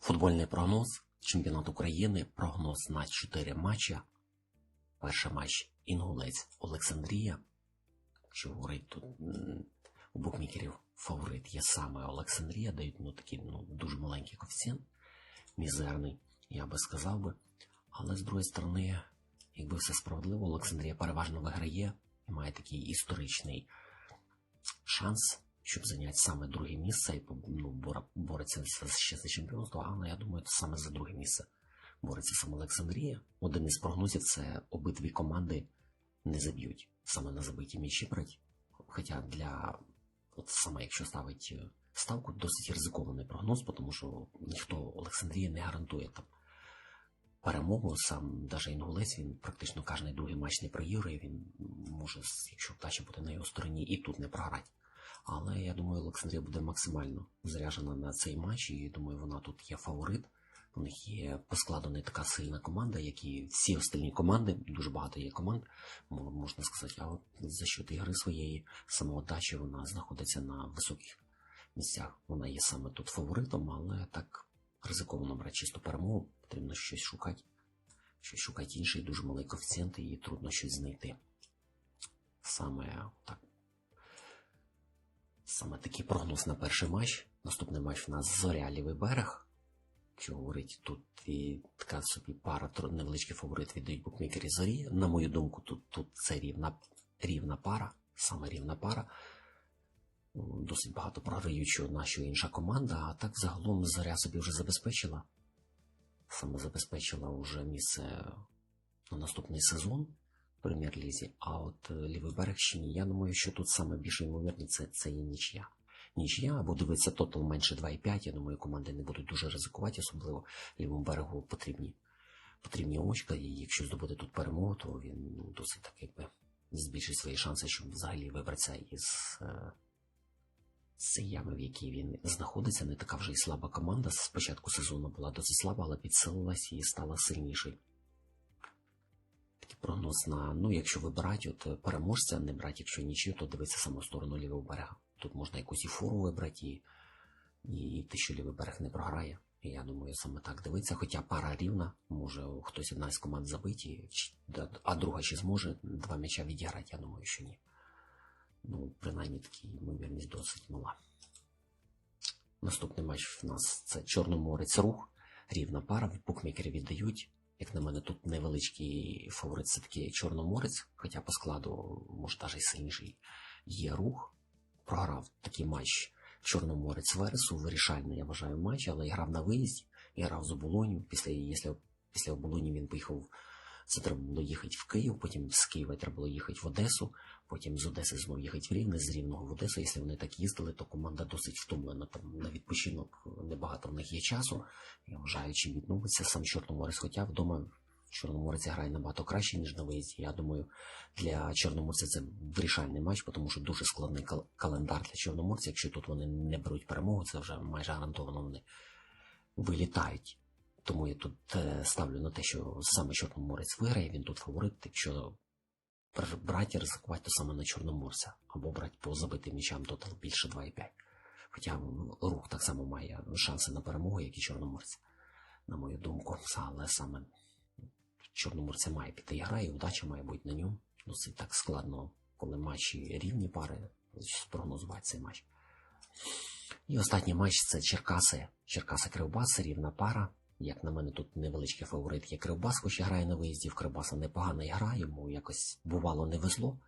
Футбольний прогноз. Чемпіонат України. Прогноз на 4 матча. Перший матч Інгулець Олександрія. Що говорить тут у букмекерів фаворит є саме Олександрія, дають ну, такий ну, дуже маленький коефіцієнт, мізерний, я би сказав би. Але з другої сторони, якби все справедливо, Олександрія переважно виграє і має такий історичний шанс, щоб зайняти саме друге місце і ну, бореться ще за чемпіонство, але я думаю, це саме за друге місце бореться саме Олександрія. Один із прогнозів це обидві команди не заб'ють. Саме на забиті м'ячі брать. Хоча для от саме якщо ставить е, ставку, досить ризикований прогноз, тому що ніхто Олександрії не гарантує там перемогу. Сам даже Інгулець він практично кожний другий матч не проігрує. Він може, якщо вдача буде на його стороні, і тут не програти. Але я думаю, Олександрія буде максимально заряджена на цей матч, і думаю, вона тут є фаворит. У них є по складу не така сильна команда, як і всі остальні команди. Дуже багато є команд, можна сказати. А от за счет ігри своєї самоотдачі вона знаходиться на високих місцях. Вона є саме тут фаворитом, але так ризиковано брати чисту перемогу. Потрібно щось шукати. Щось шукати інше, дуже малий коефіцієнт, і трудно щось знайти. Саме так. Саме такий прогноз на перший матч. Наступний матч в нас Зоря Лівий берег. Якщо говорить, тут і така собі пара невеличкий фаворит віддають букмекері зорі. На мою думку, тут, тут це рівна, рівна пара, саме рівна пара. Досить багато програють, що одна, що інша команда, а так загалом зоря собі вже забезпечила. Саме забезпечила вже місце на наступний сезон прем'єр-лізі. А от е, лівий берег ще ні. Я думаю, що тут саме більше ймовірно це, це є нічия. Нічия, або дивиться тотал менше 2,5. Я думаю, команди не будуть дуже ризикувати, особливо лівому берегу потрібні, потрібні очка. І якщо здобути тут перемогу, то він ну, досить так якби збільшить свої шанси, щоб взагалі вибратися із е, цієї ями, в якій він знаходиться. Не така вже й слаба команда. З початку сезону була досить слаба, але підсилилась і стала сильнішою. Прогноз ну, якщо вибирати от е, переможця, не брати, якщо нічию, то дивитися саме в сторону лівого берега. Тут можна якусь і фору вибрати, і, і те, що лівий берег не програє. І я думаю, саме так дивиться. Хоча пара рівна, може хтось одна з команд забиті, а друга ще зможе два м'яча відіграти, я думаю, що ні. Ну, принаймні такі ймовірність досить мала. Наступний матч в нас це Чорноморець рух. Рівна пара, букмекери віддають. Як на мене, тут невеличкий фаворит це таки Чорноморець, хоча по складу, може, навіть сильніший є рух. Програв такий матч Чорноморець Вересу, вирішальний, я вважаю, матч, але грав на виїзді, я грав з оболоню. Після, після оболоні він поїхав, це треба було їхати в Київ, потім з Києва треба було їхати в Одесу, потім з Одеси знову їхати в Рівне, з Рівного в Одесу. Якщо вони так їздили, то команда досить втомлена. Там на відпочинок небагато в них є часу. Я вважаю, чим відновиться сам Чорноморець, хоча вдома Чорноморець грає набагато краще, ніж на виїзді. Я думаю, для Чорноморця це вирішальний матч, тому що дуже складний кал- календар для Чорноморця. Якщо тут вони не беруть перемогу, це вже майже гарантовано вони вилітають. Тому я тут е, ставлю на те, що саме Чорноморець виграє, він тут фаворит. Якщо бр- брати ризикувати, то саме на Чорноморця. Або брати по забитим м'ячам тотал більше 2,5. Хоча рух так само має шанси на перемогу, як і Чорноморець, на мою думку. Але саме Чорноморця має піти гра, і удача має бути на ньому. Досить так складно, коли матчі рівні пари, спрогнозувати цей матч. І останній матч це Черкаси. Черкаси Кривбас, рівна пара. Як на мене, тут невеличкий фаворит є Кривбас, хоч і грає на виїзді в Кривбаса непогана гра, йому якось бувало не везло.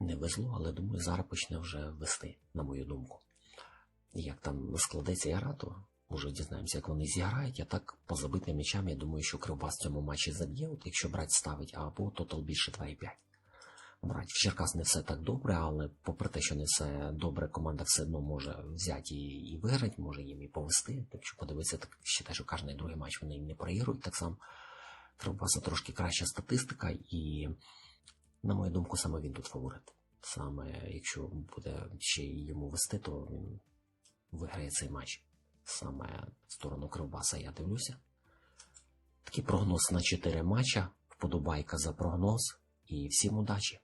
Не везло, але думаю, зараз почне вже вести, на мою думку. Як там складеться гра, то може дізнаємося, як вони зіграють. А так, по забитим м'ячам, я думаю, що Кривбас в цьому матчі заб'є, от якщо брать ставить, або тотал більше 2,5. Брать в Черкас не все так добре, але попри те, що не все добре, команда все одно може взяти і, і виграти, може їм і повести. Так що подивитися, так вважаю, що кожен другий матч вони не проігрують. Так само Кривбаса трошки краща статистика, і, на мою думку, саме він тут фаворит. Саме якщо буде ще йому вести, то він виграє цей матч. Саме в сторону Кривбаса я дивлюся. Такий прогноз на 4 матча. Вподобайка за прогноз і всім удачі!